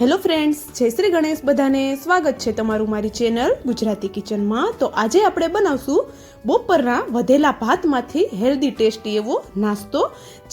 Hello friends, જય શ્રી ગણેશ બધાને સ્વાગત છે તમારું મારી ચેનલ ગુજરાતી કિચનમાં. તો આજે આપણે બનાવશું બપોરના વધેલા ભાતમાંથી હેલ્ધી, ટેસ્ટી એવો નાસ્તો,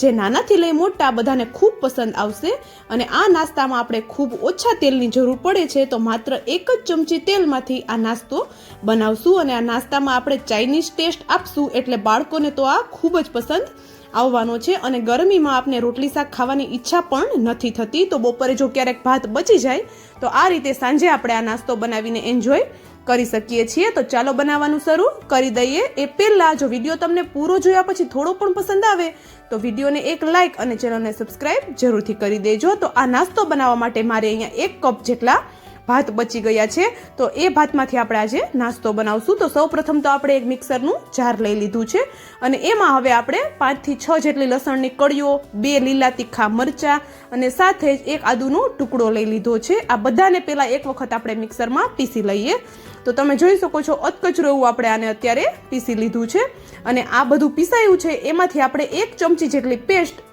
જે નાનાથી લઈ મોટા બધાને ખૂબ પસંદ આવશે. અને આ નાસ્તામાં આપણે ખૂબ ઓછા તેલની જરૂર પડે છે, તો માત્ર એક જ ચમચી તેલમાંથી આ નાસ્તો બનાવશું. અને આ નાસ્તામાં આપણે ચાઇનીઝ ટેસ્ટ આપશું, એટલે બાળકોને તો આ ખૂબ જ પસંદ આવવાનો છે અને ગરમીમાં આપને રોટલી શાક ખાવાની ઈચ્છા પણ નથી થતી. તો બપોરે જો ક્યારેક ભાત બચી જાય, તો આ રીતે સાંજે આપણે આ નાસ્તો બનાવીને એન્જોય કરી શકીએ છીએ. તો ચાલો બનાવવાનું શરૂ કરી દઈએ. એ પહેલાં જો વીડિયો તમને પૂરો જોયા પછી થોડો પણ પસંદ આવે, તો વિડીયોને એક લાઇક અને ચેનલને સબસ્ક્રાઈબ જરૂરથી કરી દેજો. તો આ નાસ્તો બનાવવા માટે મારે અહીંયા એક કપ જેટલા ભાત બચી ગયા છે, તો એ ભાતમાંથી આપણે આજે નાસ્તો બનાવશું. તો સૌ પ્રથમ તો આપણે એક મિક્સરનું જાર લઈ લીધું છે અને એમાં હવે આપણે પાંચથી છ જેટલી લસણની કળીઓ, બે લીલા તીખા મરચાં અને સાથે જ એક આદુનો ટુકડો લઈ લીધો છે. આ બધાને પહેલાં એક વખત આપણે મિક્સરમાં પીસી લઈએ. તો તમે જોઈ શકો છો અતકચરો એવું આપણે આને અત્યારે પીસી લીધું છે. અને આ બધું પીસાયું છે, એમાંથી આપણે એક ચમચી જેટલી પેસ્ટ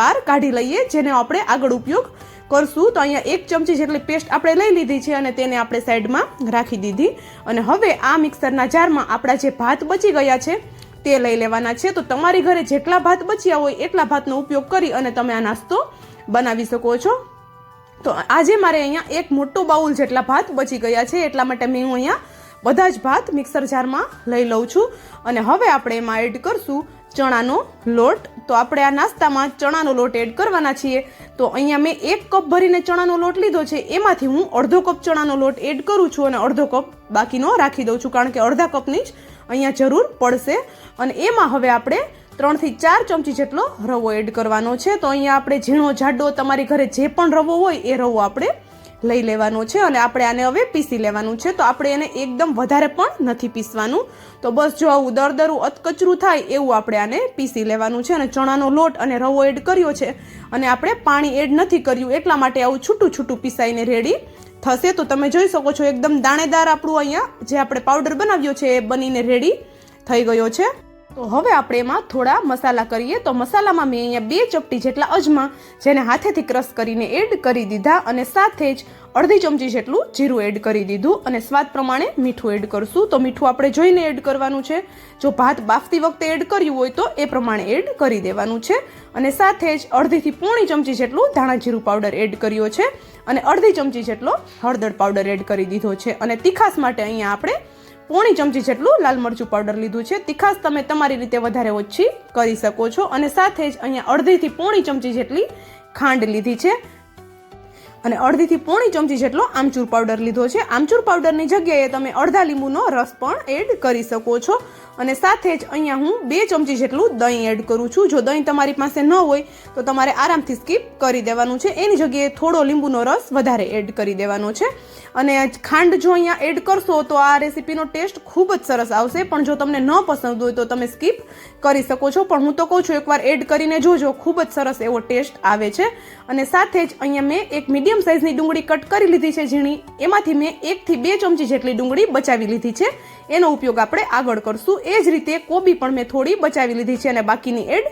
બહાર કાઢી લઈએ, જેને આપણે આગળ ઉપયોગ કરશું. તો અહીંયા એક ચમચી જેટલી પેસ્ટ આપણે લઈ લીધી છે અને તેને આપણે સાઈડમાં રાખી દીધી. અને હવે આ મિક્સરના જારમાં આપણા જે ભાત બચી ગયા છે, તે લઈ લેવાના છે. તો તમારી ઘરે જેટલા ભાત બચ્યા હોય, એટલા ભાતનો ઉપયોગ કરી અને તમે આ નાસ્તો બનાવી શકો છો. તો આજે મારે અહીંયા એક મોટો બાઉલ જેટલા ભાત બચી ગયા છે, એટલા માટે મેં હું અહીંયા બધા જ ભાત મિક્સર જારમાં લઈ લઉં છું. અને હવે આપણે એમાં એડ કરશું ચણાનો લોટ. તો આપણે આ નાસ્તામાં ચણાનો લોટ એડ કરવાના છીએ. તો અહીંયા મેં એક કપ ભરીને ચણાનો લોટ લીધો છે. એમાંથી હું અડધો કપ ચણાનો લોટ એડ કરું છું અને અડધો કપ બાકીનો રાખી દઉં છું, કારણ કે અડધા કપની જ અહીંયા જરૂર પડશે. અને એમાં હવે આપણે ત્રણથી ચાર ચમચી જેટલો રવો એડ કરવાનો છે. તો અહીંયા આપણે ઝીણો જાડો તમારી ઘરે જે પણ રવો હોય એ રવો આપણે લઈ લેવાનો છે અને આપણે આને હવે પીસી લેવાનું છે. તો આપણે એને એકદમ વધારે પણ નથી પીસવાનું. તો બસ જો આવું દરદરું અતકચરું થાય એવું આપણે આને પીસી લેવાનું છે અને ચણાનો લોટ અને રવો એડ કર્યો છે અને આપણે પાણી એડ નથી કર્યું એટલા માટે આવું છૂટું છૂટું પીસાઈને રેડી થશે. તો તમે જોઈ શકો છો એકદમ દાણેદાર આપણું અહીંયા જે આપણે પાવડર બનાવ્યો છે એ બનીને રેડી થઈ ગયો છે. તો હવે આપણે એમાં થોડા મસાલા કરીએ. તો મસાલામાં મેં અહીંયા બે ચપટી જેટલા અજમા, જેને હાથેથી ક્રશ કરીને એડ કરી દીધા અને સાથે જ અડધી ચમચી જેટલું જીરું એડ કરી દીધું અને સ્વાદ પ્રમાણે મીઠું એડ કરશું. તો મીઠું આપણે જોઈને એડ કરવાનું છે. જો ભાત બાફતી વખતે એડ કર્યું હોય તો એ પ્રમાણે એડ કરી દેવાનું છે. અને સાથે જ અડધીથી પોણી ચમચી જેટલું ધાણા જીરું પાવડર એડ કર્યો છે. અને અડધી ચમચી જેટલો હળદર પાવડર એડ કરી દીધો છે. અને તીખાસ માટે અહીંયા આપણે પોણી ચમચી જેટલું લાલ મરચું પાવડર લીધું છે. તીખાસ તમે તમારી રીતે વધારે ઓછી કરી શકો છો. અને સાથે જ અહીંયા અડધીથી પોણી ચમચી જેટલી ખાંડ લીધી છે. અને અડધીથી પોણી ચમચી જેટલો આમચૂર પાવડર લીધો છે. આમચૂર પાવડરની જગ્યાએ તમે અડધા લીંબુનો રસ પણ એડ કરી શકો છો. અને સાથે જ અહીંયા હું બે ચમચી જેટલું દહીં એડ કરું છું. જો દહીં તમારી પાસે ન હોય, તો તમારે આરામથી સ્કીપ કરી દેવાનું છે. એની જગ્યાએ થોડો લીંબુનો રસ વધારે એડ કરી દેવાનો છે. અને ખાંડ જો અહીંયા એડ કરશો, તો આ રેસીપીનો ટેસ્ટ ખૂબ જ સરસ આવશે. પણ જો તમને ન પસંદ હોય, તો તમે સ્કીપ કરી શકો છો. પણ હું તો કહું છું, એકવાર એડ કરીને જોજો. ખૂબ જ સરસ એવો ટેસ્ટ આવે છે. અને સાથે જ અહીંયા મેં એક મીડિયમ સાઇઝની ડુંગળી કટ કરી લીધી છે ઝીણી. એમાંથી મેં એકથી બે ચમચી જેટલી ડુંગળી બચાવી લીધી છે. એનો ઉપયોગ આપણે આગળ કરશું. એ જ રીતે કોબી પણ મેં થોડી બચાવી લીધી છે અને બાકીની એડ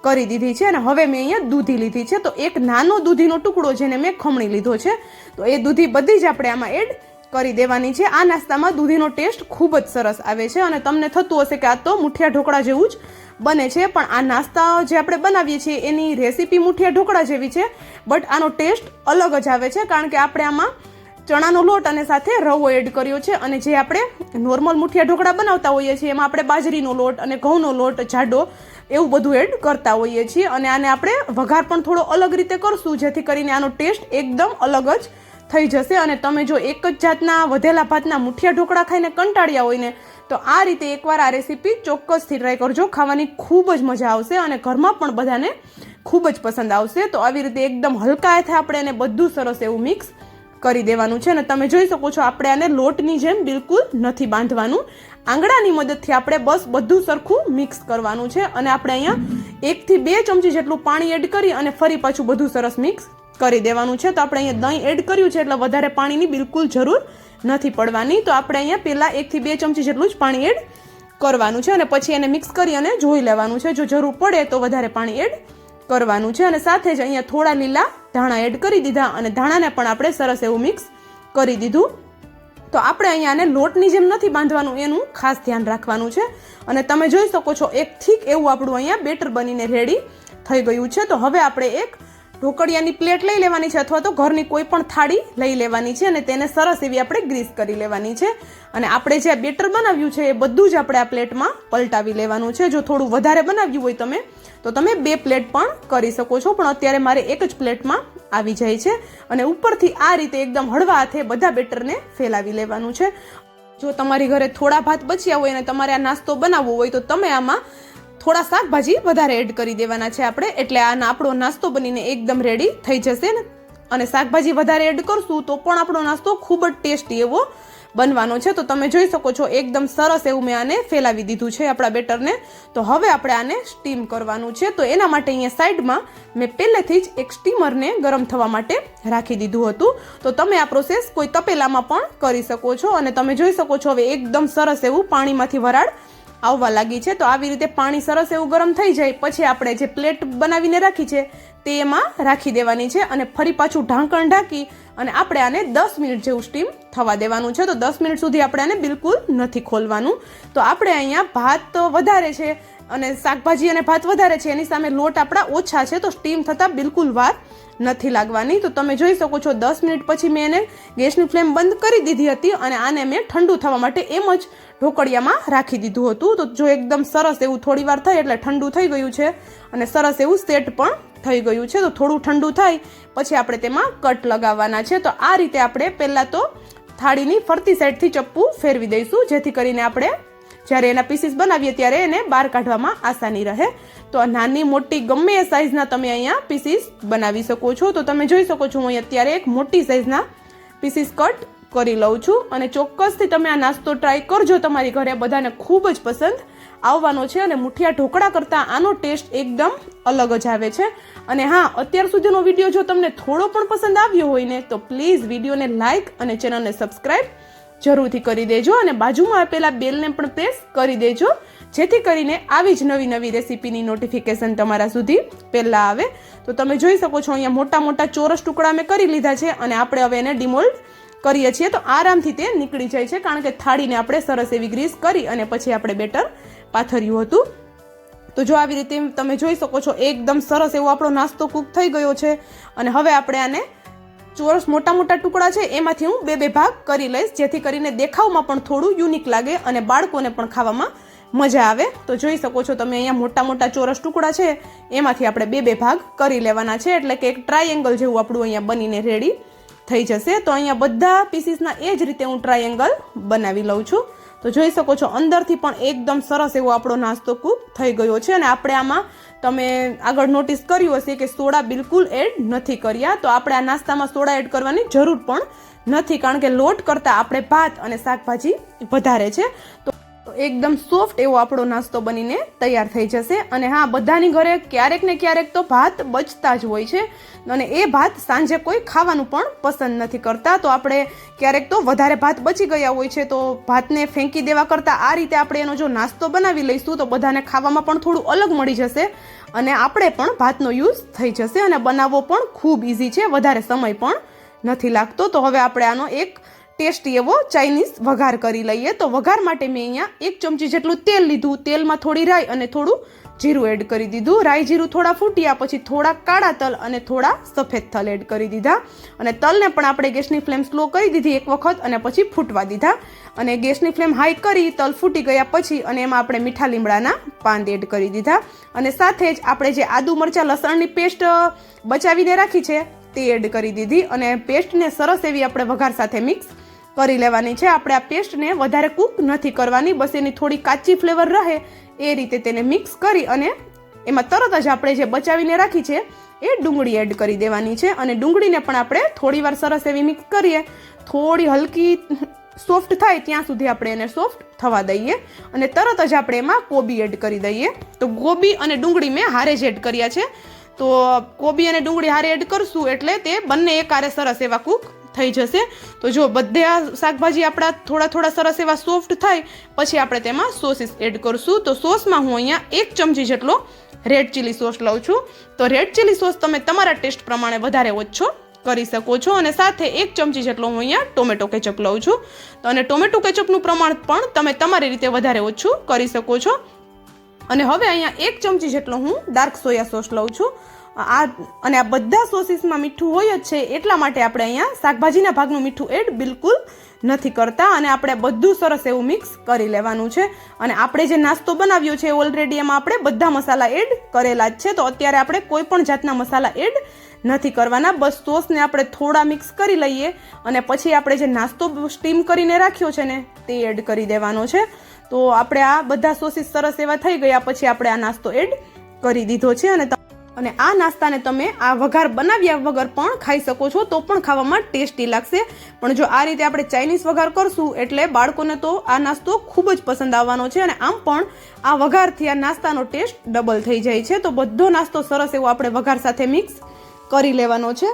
કરી દીધી છે અને હવે મેં અહીંયા દૂધી લીધી છે. તો એક નાનો દૂધીનો ટુકડો જેને મેં ખમણી લીધો છે. તો એ દૂધી બધી જ આપણે આમાં એડ કરી દેવાની છે. આ નાસ્તામાં દૂધીનો ટેસ્ટ ખૂબ જ સરસ આવે છે અને તમને થતું હશે કે આ તો મુઠિયા ઢોકળા જેવું જ બને છે, પણ આ નાસ્તા જે આપણે બનાવીએ છીએ, એની રેસીપી મુઠિયા ઢોકળા જેવી છે, બટ આનો ટેસ્ટ અલગ જ આવે છે, કારણ કે આપણે આમાં ચણાનો લોટ અને સાથે રવો એડ કર્યો છે, અને જે આપણે નોર્મલ મુઠિયા ઢોકળા બનાવતા હોઈએ છીએ, એમાં આપણે બાજરીનો લોટ અને ઘઉંનો લોટ, જાડો, એવું બધું એડ કરતા હોઈએ છીએ, અને આને આપણે વઘાર પણ થોડો અલગ રીતે કરશું, જેથી કરીને આનો ટેસ્ટ એકદમ અલગ જ થઈ જશે, અને તમે જો એક જ જાતના વધેલા ભાતના મુઠિયા ઢોકળા ખાઈને કંટાળ્યા હોય ને તો આ રીતે એકવાર આ રેસીપી ચોક્કસથી ટ્રાય કરજો. ખાવાની ખૂબ જ મજા આવશે અને ઘરમાં પણ બધાને ખૂબ જ પસંદ આવશે. તો આવી રીતે એકદમ હલકા હાથે આપણે એને બધું સરસ એવું મિક્સ કરી દેવાનું છે અને તમે જોઈ શકો છો આપણે આને લોટની જેમ બિલકુલ નથી બાંધવાનું. આંગળાની મદદથી આપણે બસ બધું સરખું મિક્સ કરવાનું છે અને આપણે અહીંયા એકથી બે ચમચી જેટલું પાણી એડ કરી અને ફરી પાછું બધું સરસ મિક્સ કરી દેવાનું છે. તો આપણે અહીંયા દહીં એડ કર્યું છે એટલે વધારે પાણીની બિલકુલ જરૂર નથી પડવાની, તો આપણે અહીંયા પહેલાં એકથી બે ચમચી જેટલું જ પાણી એડ કરવાનું છે અને પછી એને મિક્સ કરી અને જોઈ લેવાનું છે. જો જરૂર પડે તો વધારે પાણી એડ કરવાનું છે અને સાથે જ અહીંયા થોડા લીલા ધાણા એડ કરી દીધા અને ધાણાને પણ આપણે સરસ એવું મિક્સ કરી દીધું. તો આપણે અહીંયા આને લોટની જેમ નથી બાંધવાનું, એનું ખાસ ધ્યાન રાખવાનું છે. અને તમે જોઈ શકો છો, એક થીક એવું આપણું અહીંયા બેટર બનીને રેડી થઈ ગયું છે. તો હવે આપણે એક ઢોકળિયાની પ્લેટ લઈ લેવાની છે અથવા તો ઘરની કોઈ પણ થાળી લઈ લેવાની છે અને તેને સરસ એવી આપણે ગ્રીસ કરી લેવાની છે. અને આપણે જે બેટર બનાવ્યું છે એ બધું જ આપણે આ પ્લેટમાં પલટાવી લેવાનું છે. જો થોડું વધારે બનાવ્યું હોય તમે, તો તમે બે પ્લેટ પણ કરી શકો છો. પણ અત્યારે મારે એક જ પ્લેટમાં આવી જાય છે અને ઉપરથી આ રીતે એકદમ હળવા હાથે બધા બેટરને ફેલાવી લેવાનું છે. જો તમારી ઘરે થોડા ભાત બચ્યા હોય અને તમારે આ નાસ્તો બનાવવો હોય તો તમે આમાં થોડા શાકભાજી વધારે એડ કરી દેવાના છે આપણે. એટલે આ આપણો નાસ્તો બનીને એકદમ રેડી થઈ જશે ને. અને શાકભાજી વધારે એડ કરશું તો પણ આપણો નાસ્તો ખૂબ જ ટેસ્ટી એવો બનવાનો છે. તો તમે જોઈ શકો છો, એકદમ સરસ એવું મેં આને ફેલાવી દીધું છે આપણા બેટરને. તો હવે આપણે આને સ્ટીમ કરવાનું છે. તો એના માટે અહીંયા સાઈડમાં મેં પહેલેથી જ એક સ્ટીમરને ગરમ થવા માટે રાખી દીધું હતું. તો તમે આ પ્રોસેસ કોઈ તપેલામાં પણ કરી શકો છો. અને તમે જોઈ શકો છો, હવે એકદમ સરસ એવું પાણીમાંથી વરાળ આવવા લાગી છે. તો આવી રીતે પાણી સરસ એવું ગરમ થઈ જાય, પછી આપણે જે પ્લેટ બનાવીને રાખી છે, તે એમાં રાખી દેવાની છે અને ફરી પાછું ઢાંકણ ઢાંકી અને આપણે આને દસ મિનિટ જેવું સ્ટીમ થવા દેવાનું છે. તો દસ મિનિટ સુધી આપણે આને બિલકુલ નથી ખોલવાનું. તો આપણે અહીંયા ભાત વધારે છે અને શાકભાજી અને ભાત વધારે છે. એની સામે લોટ આપણા ઓછા છે. તો સ્ટીમ થતાં બિલકુલ વાર નથી લાગવાની. તો તમે જોઈ શકો છો, દસ મિનિટ પછી મેં એને ગેસની ફ્લેમ બંધ કરી દીધી હતી અને આને મેં ઠંડુ થવા માટે એમ જ ઢોકળિયામાં રાખી દીધું હતું. તો જો એકદમ સરસ એવું થોડી વાર થાય એટલે ઠંડુ થઈ ગયું છે અને સરસ એવું સેટ પણ થઈ ગયું છે. તો થોડું ઠંડુ થાય, પછી આપણે તેમાં કટ લગાવવાના છે. તો આ રીતે આપણે પહેલાં તો થાળીની ફરતી સાઈડથી ચપ્પુ ફેરવી દઈશું, જેથી કરીને આપણે જ્યારે એના પીસીસ બનાવીએ ત્યારે એને બહાર કાઢવામાં આસાની રહે. તો આ નાની મોટી ગમે એ સાઇઝના તમે અહીંયા પીસીસ બનાવી શકો છો. તો તમે જોઈ શકો છો હું અત્યારે એક મોટી સાઇઝના પીસીસ કટ કરી લઉં છું. અને ચોક્કસથી તમે આ નાસ્તો ટ્રાય કરજો. તમારી ઘરે બધાને ખૂબ જ પસંદ આવવાનો છે અને મુઠિયા ઢોકળા કરતાં આનો ટેસ્ટ એકદમ અલગ જ આવે છે. અને હા, અત્યાર સુધીનો વીડિયો જો તમને થોડો પણ પસંદ આવ્યો હોય ને, તો પ્લીઝ વિડીયોને લાઇક અને ચેનલને સબસ્ક્રાઈબ જરૂરથી કરી દેજો અને બાજુમાં આપેલા બેલને પણ પ્રેસ કરી દેજો. જેથી કરીને આવી જ નવી નવી રેસીપીની નોટિફિકેશન તમારા સુધી પહેલાં આવે. તો તમે જોઈ શકો છો, અહીંયા મોટા મોટા ચોરસ ટુકડા મેં કરી લીધા છે અને આપણે હવે એને ડિમોલ્ડ કરીએ છીએ. તો આરામથી તે નીકળી જાય છે, કારણ કે થાળીને આપણે સરસ એવી ગ્રીસ કરી અને પછી આપણે બેટર પાથર્યું હતું. તો જો આવી રીતે તમે જોઈ શકો છો, એકદમ સરસ એવો આપણો નાસ્તો કૂક થઈ ગયો છે. અને હવે આપણે આને ચોરસ મોટા મોટા ટુકડા છે, એમાંથી હું બે બે ભાગ કરી લઈશ, જેથી કરીને દેખાવમાં પણ થોડું યુનિક લાગે અને બાળકોને પણ ખાવામાં મજા આવે. તો જોઈ શકો છો તમે અહીંયા મોટા મોટા ચોરસ ટુકડા છે, એમાંથી આપણે બે બે ભાગ કરી લેવાના છે, એટલે કે એક ટ્રાયેંગલ જેવું આપણું અહીંયા બનીને રેડી થઈ જશે. તો અહીંયા બધા પીસીસના એ જ રીતે હું ટ્રાયેંગલ બનાવી લઉં છું. તો જોઈ શકો છો, અંદરથી પણ એકદમ સરસ એવો આપણો નાસ્તો કૂક થઈ ગયો છે અને આપણે આમાં તમે આગળ નોટિસ કર્યું હશે કે સોડા બિલકુલ એડ નથી કર્યા. તો આપણે આ નાસ્તામાં સોડા એડ કરવાની જરૂર પણ નથી, કારણ કે લોટ કરતાં આપણે ભાત અને શાકભાજી વધારે છે. તો તો એકદમ સોફ્ટ એવો આપણો નાસ્તો બનીને તૈયાર થઈ જશે. અને હા, બધાની ઘરે ક્યારેક ને ક્યારેક તો ભાત બચતા જ હોય છે. અને એ ભાત સાંજે કોઈ ખાવાનું પણ પસંદ નથી કરતા. તો આપણે ક્યારેક તો વધારે ભાત બચી ગયા હોય છે, તો ભાતને ફેંકી દેવા કરતાં આ રીતે આપણે એનો જો નાસ્તો બનાવી લઈશું, તો બધાને ખાવામાં પણ થોડું અલગ મળી જશે. અને આપણે પણ ભાતનો યુઝ થઈ જશે. અને બનાવવો પણ ખૂબ ઇઝી છે, વધારે સમય પણ નથી લાગતો. તો હવે આપણે આનો એક ટેસ્ટી એવો ચાઇનીઝ વઘાર કરી લઈએ. તો વઘાર માટે મેં અહીંયા એક ચમચી જેટલું તેલ લીધું. તેલમાં થોડી રાઈ અને થોડું જીરું એડ કરી દીધું. રાઈ જીરું થોડા ફૂટ્યા પછી થોડા કાળા તલ અને થોડા સફેદ તલ એડ કરી દીધા. અને તલને પણ આપણે ગેસની ફ્લેમ સ્લો કરી દીધી એક વખત અને પછી ફૂટવા દીધા. અને ગેસની ફ્લેમ હાઈ કરી, તલ ફૂટી ગયા પછી અને એમાં આપણે મીઠા લીમડાના પાન એડ કરી દીધા. અને સાથે જ આપણે જે આદુ મરચાં લસણની પેસ્ટ બચાવીને રાખી છે, તે એડ કરી દીધી. અને પેસ્ટને સરસ એવી આપણે વઘાર સાથે મિક્સ કરી લેવાની છે. આપણે આ પેસ્ટને વધારે કૂક નથી કરવાની, બસ એની થોડી કાચી ફ્લેવર રહે એ રીતે તેને મિક્સ કરી અને એમાં તરત જ આપણે જે બચાવીને રાખી છે, એ ડુંગળી એડ કરી દેવાની છે. અને ડુંગળીને પણ આપણે થોડીવાર સરસ એવી મિક્સ કરીએ. થોડી હલકી સોફ્ટ થાય ત્યાં સુધી આપણે એને સોફ્ટ થવા દઈએ અને તરત જ આપણે એમાં કોબી એડ કરી દઈએ. તો ગોબી અને ડુંગળી મેં હારે જ એડ કર્યા છે. તો કોબી અને ડુંગળી હારે એડ કરશું એટલે તે બંને એક હારે સરસ એવા કૂક થઈ જશે. તો જો બધે શાકભાજી આપણા થોડા થોડા સરસ એવા સોફ્ટ થાય, પછી આપણે તેમાં સોસીસ એડ કરશું. તો સોસમાં હું અહીંયા એક ચમચી જેટલો રેડ ચીલી સોસ લઉં છું. તો રેડ ચીલી સોસ તમે તમારા ટેસ્ટ પ્રમાણે વધારે ઓછો કરી શકો છો અને સાથે એક ચમચી જેટલો હું અહીંયા ટોમેટો કેચઅપ લઉં છું. તો અને ટોમેટો કેચઅપનું પ્રમાણ પણ તમે તમારી રીતે વધારે ઓછું કરી શકો છો. અને હવે અહીંયા એક ચમચી જેટલો હું ડાર્ક સોયા સોસ લઉં છું. આ અને આ બધા સોસીસમાં મીઠું હોય જ છે એટલા માટે આપણે અહીંયા શાકભાજીના ભાગનું મીઠું એડ બિલકુલ નથી કરતા અને આપણે બધું સરસ એવું મિક્સ કરી લેવાનું છે. અને આપણે જે નાસ્તો બનાવ્યો છે ઓલરેડી એમાં આપણે બધા મસાલા એડ કરેલા જ છે. તો અત્યારે આપણે કોઈ પણ જાતના મસાલા એડ નથી કરવાના. બસ સોસને આપણે થોડા મિક્સ કરી લઈએ અને પછી આપણે જે નાસ્તો સ્ટીમ કરીને રાખ્યો છે ને તે એડ કરી દેવાનો છે. તો આપણે આ બધા સોસીસ સરસ એવા થઈ ગયા. પછી આપણે આ નાસ્તો એડ કરી દીધો છે અને અને આ નાસ્તાને તમે આ વઘાર બનાવ્યા વગર પણ ખાઈ શકો છો, તો પણ ખાવામાં ટેસ્ટી લાગશે. પણ જો આ રીતે આપણે ચાઇનીઝ વઘાર કરશું, એટલે બાળકોને તો આ નાસ્તો ખૂબ જ પસંદ આવવાનો છે અને આમ પણ આ વઘારથી આ નાસ્તાનો ટેસ્ટ ડબલ થઈ જાય છે. તો બધો નાસ્તો સરસ એવો આપણે વઘાર સાથે મિક્સ કરી લેવાનો છે.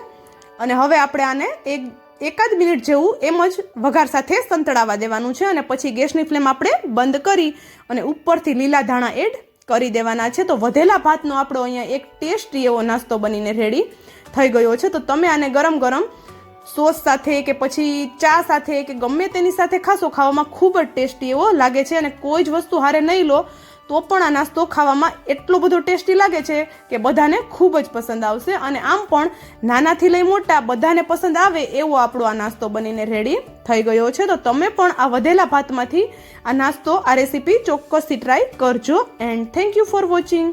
અને હવે આપણે આને એક, એકાદ મિનિટ જેવું એમ જ વઘાર સાથે સંતળાવા દેવાનું છે અને પછી ગેસની ફ્લેમ આપણે બંધ કરી અને ઉપરથી લીલા ધાણા એડ કરી દેવાના છે. તો વધેલા ભાતનો આપણો અહીંયા એક ટેસ્ટી એવો નાસ્તો બનીને રેડી થઈ ગયો છે. તો તમે આને ગરમ ગરમ સોસ સાથે કે પછી ચા સાથે કે ગમે તેની સાથે ખાશો, ખાવામાં ખૂબ જ ટેસ્ટી એવો લાગે છે અને કોઈ જ વસ્તુ હારે નહીં લો, તો પણ આ નાસ્તો ખાવામાં એટલો બધો ટેસ્ટી લાગે છે કે બધાને ખૂબ જ પસંદ આવશે. અને આમ પણ નાનાથી લઈ મોટા બધાને પસંદ આવે એવો આપણો આ નાસ્તો બનીને રેડી થઈ ગયો છે. તો તમે પણ આ વધેલા ભાતમાંથી આ નાસ્તો, આ રેસીપી ચોક્કસથી ટ્રાય કરજો. And thank you for watching